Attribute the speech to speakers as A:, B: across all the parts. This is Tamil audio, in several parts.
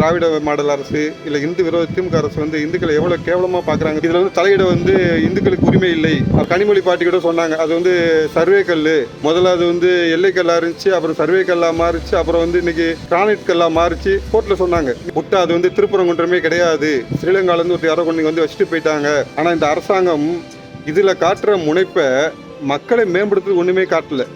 A: திராவிட மாடல் அரசு இல்லை இந்து விரோத திமுக அரசு வந்து இந்துக்களை எவ்வளோ கேவலமாக பார்க்குறாங்க இதில் வந்து தலையிட வந்து இந்துக்களுக்கு உரிமை இல்லை. கனிமொழி பாட்டி கூட சொன்னாங்க. அது வந்து சர்வே கல் முதல்ல அது வந்து எல்லை இருந்துச்சு அப்புறம் சர்வே கல்லாக மாறிச்சு அப்புறம் வந்து இன்னைக்கு கிரானைட் கல்லாக மாறிச்சு. கோர்ட்டில் சொன்னாங்க. முட்டை அது வந்து திருப்பரங்குன்றமே கிடையாது. ஸ்ரீலங்காலேருந்து ஒரு யாரோ கொண்டு வந்து வச்சுட்டு போயிட்டாங்க. ஆனால் இந்த அரசாங்கம் இதில் காட்டுற முனைப்பை மக்களை மேம்படுத்துறது ஒன்றுமே காட்டலை.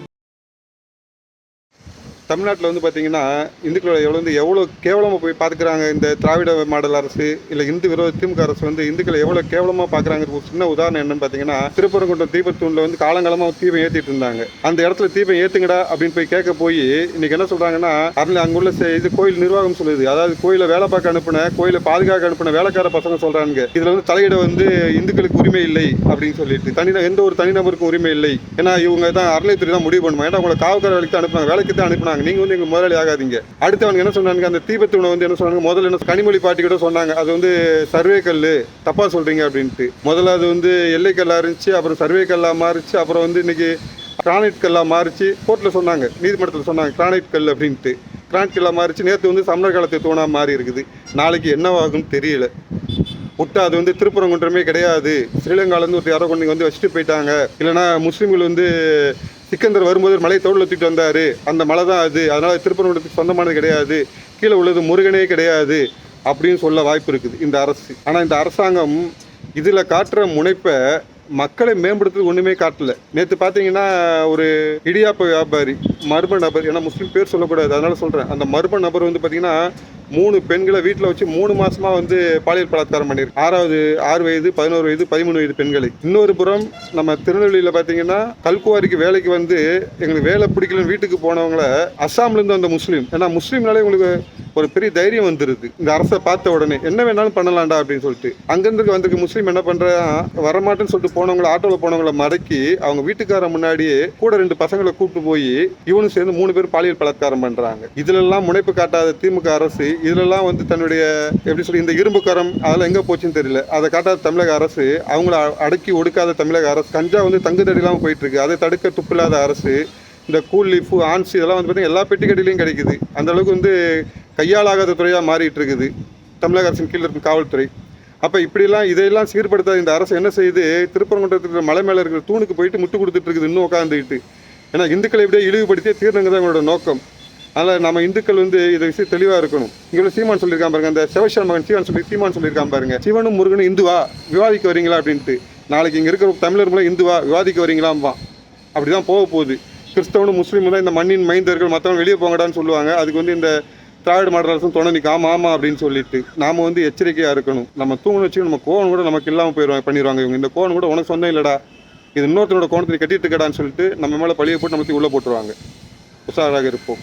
A: தமிழ்நாட்டில் வந்து பார்த்தீங்கன்னா இந்துக்களோட எவ்வளோ வந்து எவ்வளோ கேவலமாக போய் பார்த்துக்கிறாங்க இந்த திராவிட மாடல் அரசு இல்லை இந்து விரோத திமுக அரசு வந்து இந்துக்களை எவ்வளோ கேவலமாக பார்க்குறாங்க ஒரு சின்ன உதாரணம் என்னன்னு பார்த்தீங்கன்னா திருப்பரங்குன்றம் தீபத்தூணில் வந்து காலங்காலமாக தீபம் ஏற்றிட்டு இருந்தாங்க. அந்த இடத்துல தீபம் ஏற்றுங்கடா அப்படின்னு போய் கேட்க போய் இன்னைக்கு என்ன சொல்கிறாங்கன்னா அதில் அங்குள்ள இது கோயில் நிர்வாகம் சொல்லுது. அதாவது கோயிலை வேலை பார்க்க அனுப்பின கோயிலை பாதுகாக்க அனுப்பின வேலைக்கார பசங்க சொல்கிறாங்க இதில் வந்து தலையிட வந்து இந்துக்களுக்கு உரிமை இல்லை அப்படின்னு சொல்லிட்டு. தனி எந்த ஒரு தனிநபருக்கும் உரிமை இல்லை. ஏன்னா இவங்க தான் அறநிலைத்துறை தான் முடிவு பண்ணுவாங்க ஏன்னா உங்களை காவல்கார வேலைக்கு தான் அனுப்புனாங்க. வேலைக்கு தான் அனுப்பினாங்க. நீங்க வந்து எங்க முதலாளி ஆகாதீங்க. அடுத்தவங்க என்ன சொன்னாங்க அந்த தீபத்துணை வந்து என்ன சொன்னாங்க? முதல்ல என்ன கனிமொழி பாட்டி கூட சொன்னாங்க. அது வந்து சர்வே கல் தப்பா சொல்றீங்க அப்படின்ட்டு. முதல்ல அது வந்து எல்லை கல்லா இருந்துச்சு அப்புறம் சர்வே கல்லா மாறிச்சு அப்புறம் வந்து இன்னைக்கு கிரானைட் கல்லா மாறிச்சு. கோர்ட்டில் சொன்னாங்க. நீதிமன்றத்தில் சொன்னாங்க கிரானைட் கல் அப்படின்ட்டு. கிரானைட் கல்லா மாறிச்சு. நேற்று வந்து சமணர் காலத்து தூணா மாறி இருக்குது. நாளைக்கு என்னவாகும்னு தெரியல. விட்டா அது வந்து திருப்பரங்குன்றமே கிடையாது. ஸ்ரீலங்காலேருந்து ஒரு யாரோ கொண்டு வந்து வச்சுட்டு போயிட்டாங்க. இல்லைன்னா முஸ்லீம்கள் வந்து சிக்கந்தர் வரும்போது ஒரு மலை தோளில் தூக்கிட்டு வந்தார். அந்த மலை தான் அது. அதனால் திருப்பரங்குன்றத்துக்கு சொந்தமானது கிடையாது. கீழே உள்ளது முருகனே கிடையாது அப்படின்னு சொல்ல வாய்ப்பு இருக்குது இந்த அரசு. ஆனால் இந்த அரசாங்கம் இதில் காட்டுற முனைப்பை மக்களை மேம்படுத்துறது ஒன்றுமே காட்டல. நேற்று பார்த்தீங்கன்னா ஒரு இடியாப்ப வியாபாரி மர்ம நபர் ஏன்னா முஸ்லீம் பேர் சொல்லக்கூடாது அதனால் சொல்கிறேன் அந்த மர்ம நபர் வந்து பார்த்தீங்கன்னா மூணு பெண்களை வீட்டில் வச்சு மூணு மாசமா வந்து பாலியல் பலாத்காரம் பண்ணியிருக்கு ஆறாவது ஆறு வயது பதினோரு வயது பதிமூணு வயது பெண்களை. இன்னொரு புறம் நம்ம திருநெல்வேலியில் பார்த்தீங்கன்னா கல்குவாரிக்கு வேலைக்கு வந்து எங்களுக்கு வேலை பிடிக்கலன்னு வீட்டுக்கு போனவங்கள அஸ்ஸாம்லேருந்து வந்த முஸ்லீம். ஏன்னா முஸ்லீம்னாலே உங்களுக்கு ஒரு பெரிய தைரியம் வந்துருது. இந்த அரசை பார்த்த உடனே என்ன வேணாலும் பண்ணலாம்டா அப்படின்னு சொல்லிட்டு அங்கேருந்து வந்திருக்க முஸ்லீம் என்ன பண்ணுறான் வரமாட்டேன்னு சொல்லிட்டு போனவங்கள ஆட்டோவில் போனவங்கள மடக்கி அவங்க வீட்டுக்கார முன்னாடியே கூட ரெண்டு பசங்களை கூப்பிட்டு போய் இவனும் சேர்ந்து மூணு பேர் பாலியல் பலாத்காரம் பண்றாங்க. இதுலெல்லாம் முனைப்பு காட்டாத திமுக அரசு இதுலெல்லாம் வந்து தன்னுடைய எப்படி சொல்லி இந்த இரும்பு கரம் அதெல்லாம் எங்க போச்சுன்னு தெரியல. அதை காட்டாத தமிழக அரசு அவங்கள அடக்கி ஒடுக்காத தமிழக அரசு கஞ்சா வந்து தங்குதடி இல்லாமல் போயிட்டு இருக்கு. அதை தடுக்க துப்பில்லாத அரசு இந்த கூல் லீஃபு ஆன்ஸ் இதெல்லாம் வந்து பார்த்தீங்கன்னா எல்லா பெட்டிக்கடையிலையும் கிடைக்குது. அந்த அளவுக்கு வந்து கையாளாகாத துறையாக மாறிட்டு இருக்குது. தமிழக அரசின் கீழ் இருக்கும் காவல்துறை. அப்போ இப்படிலாம் இதையெல்லாம் சீர்படுத்த இந்த அரசு என்ன செய்யுது? திருப்பரங்குன்றத்தில் மலை மேலே இருக்கிற தூணுக்கு போயிட்டு முட்டு கொடுத்துட்டு இருக்குது இன்னும் உட்காந்துக்கிட்டு ஏன்னா இந்துக்களை இப்படியே இழிவுபடுத்தியே தீர்ணுங்க தான் எங்களோட நோக்கம். அதனால் நம்ம இந்துக்கள் வந்து இதை விஷயம் தெளிவாக இருக்கணும். இங்கே சீமான் சொல்லியிருக்கான் பாருங்க அந்த சிவசன் மகன் சீவன் சொல்லி சீமான் சொல்லியிருக்கான் பாருங்க. சிவனும் முருகனும் இந்துவா? விவாதிக்க வரீங்களா? அப்படின்ட்டு. நாளைக்கு இங்கே இருக்கிற தமிழர் மூலம் இந்துவா? விவாதிக்க வரீங்களாம்பா அப்படி தான் போக போகுது. கிறிஸ்தவனும் முஸ்லீமும் தான் இந்த மண்ணின் மைந்தர்கள் மற்றவங்க வெளியே போங்கடான்னு சொல்லுவாங்க. அதுக்கு வந்து இந்த திராவிட மாடல் அரசும் துணை நிற்க ஆமா அப்படின்னு சொல்லிட்டு நாம் வந்து எச்சரிக்கையாக இருக்கணும். நம்ம தூங்கணும் வச்சு நம்ம கோவம் கூட நமக்கு இல்லாமல் போயிடுவாங்க பண்ணிடுவாங்க இவங்க. இந்த கோவம் கூட உனக்கு சொந்தம் இல்லடா. இது இன்னொருத்தனோட கோணத்தில் கட்டிட்டு இருக்கடான்னு சொல்லிட்டு நம்ம மேலே பழிய போட்டு நம்ம உள்ளே போட்டுருவாங்க. உஷாராக இருப்போம்.